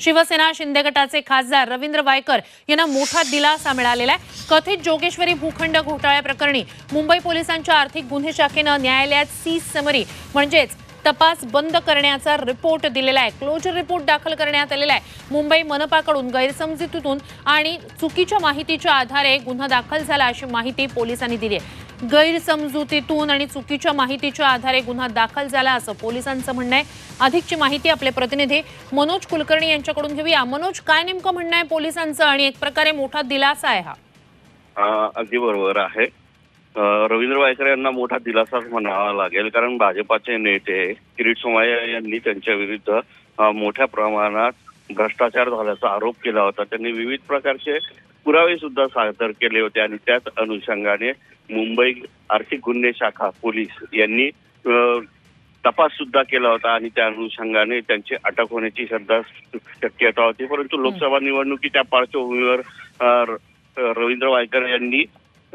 शिवसेना शिंदे गटाचे खासदार रवींद्र वायकर यांना मोठा दिलासा मिळालेला आहे. कथित जोगेश्वरी भूखंड घोटाळ्याप्रकरणी मुंबई पोलिसांच्या आर्थिक गुन्हे शाखेनं न्यायालयात सी समरी म्हणजेच तपास बंद करण्याचा रिपोर्ट दिलेला आहे. क्लोजर रिपोर्ट दाखल करण्यात आलेला आहे. मुंबई मनपाकडून गैरसमजुतीतून आणि चुकीच्या माहितीच्या आधारे गुन्हा दाखल झाला अशी माहिती पोलिसांनी दिली आहे. गैरसमजुतीतून आणि चुकीच्या माहितीच्या आधारे गुन्हा दाखल झाला असं पोलिसांचं म्हणणं आहे. अधिकची माहिती आपले प्रतिनिधी मनोज कुलकर्णी यांच्याकडून घेऊया. मनोज काय नेमकं म्हणणं आहे पोलिसांचं आणि एक प्रकारे मोठा दिलासा आहे हा अगदी बरोबर आहे. रवींद्र वायकर यांना मोठा दिलासाच म्हणावा लागेल. कारण भाजपाचे नेते किरीट सोमय्या यांनी त्यांच्या विरुद्ध मोठ्या प्रमाणात भ्रष्टाचार झाल्याचा आरोप केला होता. त्यांनी विविध प्रकारचे पुरावे सुद्धा सादर केले होते आणि त्याच अनुषंगाने मुंबई आर्थिक गुन्हे शाखा पोलीस यांनी तपास सुद्धा केला होता आणि त्या अनुषंगाने त्यांची अटक होण्याची सुद्धा शक्यता होती. परंतु लोकसभा निवडणुकीच्या पार्श्वभूमीवर रवींद्र वायकर यांनी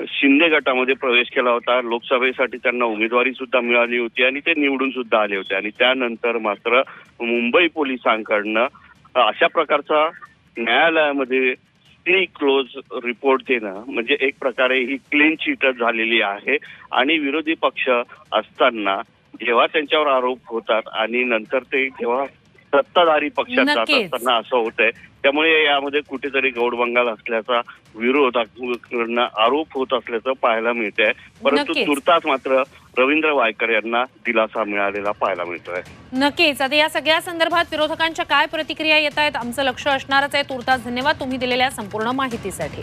शिंदे गटामध्ये प्रवेश केला होता. लोकसभेसाठी त्यांना उमेदवारी सुद्धा मिळाली होती आणि ते निवडून सुद्धा आले होते. आणि त्यानंतर मात्र मुंबई पोलिसांकडनं अशा प्रकारचा न्यायालयामध्ये सी क्लोज रिपोर्ट देणं म्हणजे एक प्रकारे ही क्लीन चिटच झालेली आहे. आणि विरोधी पक्ष असताना जेव्हा त्यांच्यावर आरोप होतात आणि नंतर ते जेव्हा सत्ताधारी पक्षात. असताना असं होत आहे त्यामुळे यामध्ये कुठेतरी गौडबंगाल असल्याचा विरोध आरोप होत असल्याचं पाहायला मिळत आहे परंतु. तुर्तास मात्र रवींद्र वायकर यांना दिलासा मिळालेला पाहायला मिळतोय. नक्कीच. आता या सगळ्या संदर्भात विरोधकांच्या काय प्रतिक्रिया येत आहेत आमचं लक्ष असणारच आहे. तुर्तास धन्यवाद तुम्ही दिलेल्या संपूर्ण माहितीसाठी.